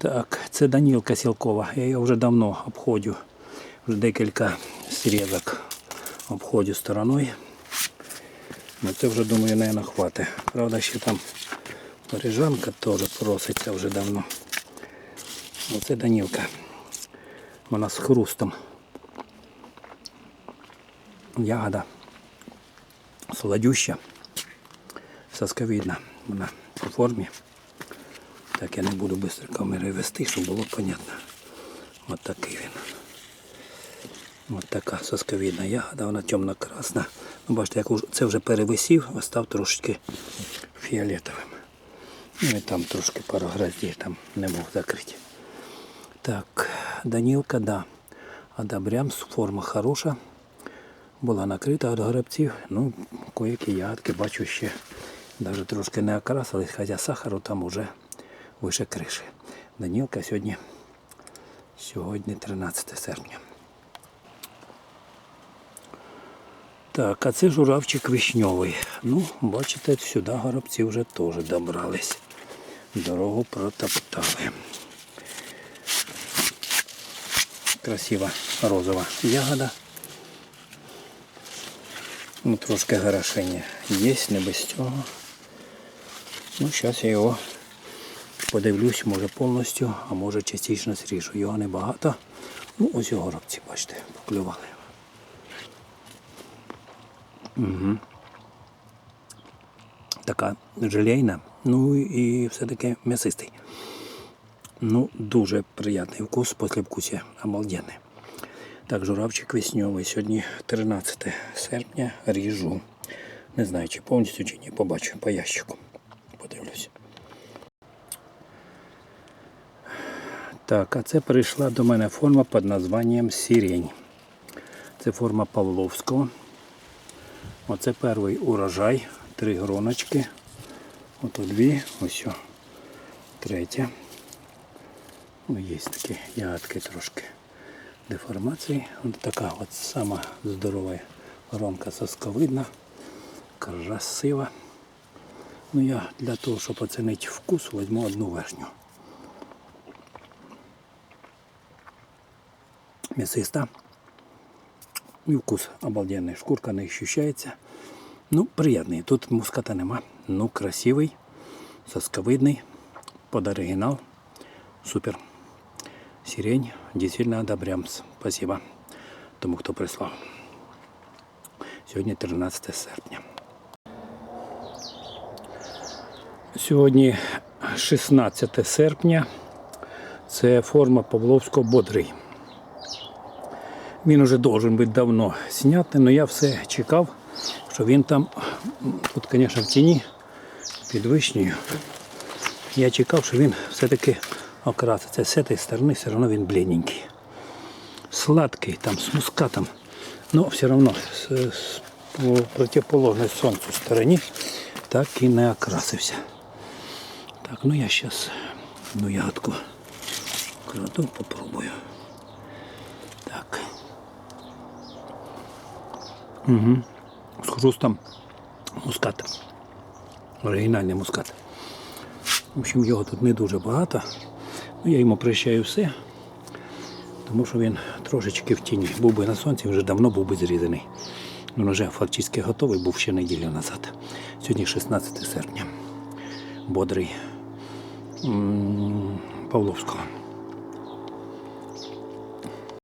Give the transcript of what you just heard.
Так, це Данілка Сілкова. Я її вже давно обходжу. Вже декілька срізок обходжу стороною. Ну це вже думаю, не хватить. Правда, ще там парижанка теж проситься вже давно. Оце Данілка. Вона з хрустом. Ягода сладюща, сосковидна. Вона по формі. Так я не буду швидко камери вести, щоб було понятно. От такий він. От така сосковидна ягода, вона темно-красна. Ну, бачите, як це вже перевисів, а став трошки фіолетовим. Ну і там трошки пару гроздей там не мог закрити. Так, Данілка, да. Одобрям, форма хороша. Була накрита від гребців. Ну, коякі ягодки бачу ще навіть трошки не окрасились, хоча сахару там уже вище криші. Данілка сьогодні, сьогодні 13 серпня. Так, а це журавчик вишньовий. Ну, бачите, сюди горобці вже теж добрались. Дорогу протоптали. Красива розова ягода. Ну, трошки горошення є, не без цього. Ну, зараз я його подивлюсь, може повністю, а може частично зріжу. Його небагато. Ну, ось його горобці, бачите, поклювали. Угу. Така желейна, ну і все-таки м'ясистий. Ну, дуже приятний вкус, послевкусие обалденний. Так, журавчик весньовий. Сьогодні 13 серпня ріжу. Не знаю, чи повністю, чи ні. Побачу по ящику. Подивлюсь. Так, а це прийшла до мене форма під названням Сірень. Це форма Павловського. Оце перший урожай. Три гроночки. Ото дві, ось о, третя. Ну, є такі ягодки трошки деформації. Ось така от сама здорова громка сосковидна, красива. Ну я для того, щоб оцінити вкус, візьму одну верхню. М'ясиста. І вкус обалденний. Шкурка не ощущається. Ну, приятний. Тут муската нема. Ну, красивий, сосковидний, под оригінал. Супер. Сирень действительно одобрям. Спасибо тому, хто прислав. Сьогодні 13 серпня. Сьогодні 16 серпня. Це форма Павловського бодрий. Він уже должен бути давно знятий, але я все чекав, що він там, тут, звісно, в тіні під вишнею. Я чекав, що він все-таки окраситься. З цієї сторони все одно він блідненький. Сладкий, там, з мускатом. Ну, все одно з, з сонцю стороні так і не окрасився. Так, ну я зараз одну ягодку краду, попробую. Так. Угу. З хрустом мускат. Оригінальний мускат. В общем, його тут не дуже багато. Ну, я йому прощаю все, тому що він трошечки в тіні. Був би на сонці, вже давно був би зрізаний. Він вже фактично готовий був ще неділю назад. Сьогодні 16 серпня. Бодрий Павловського.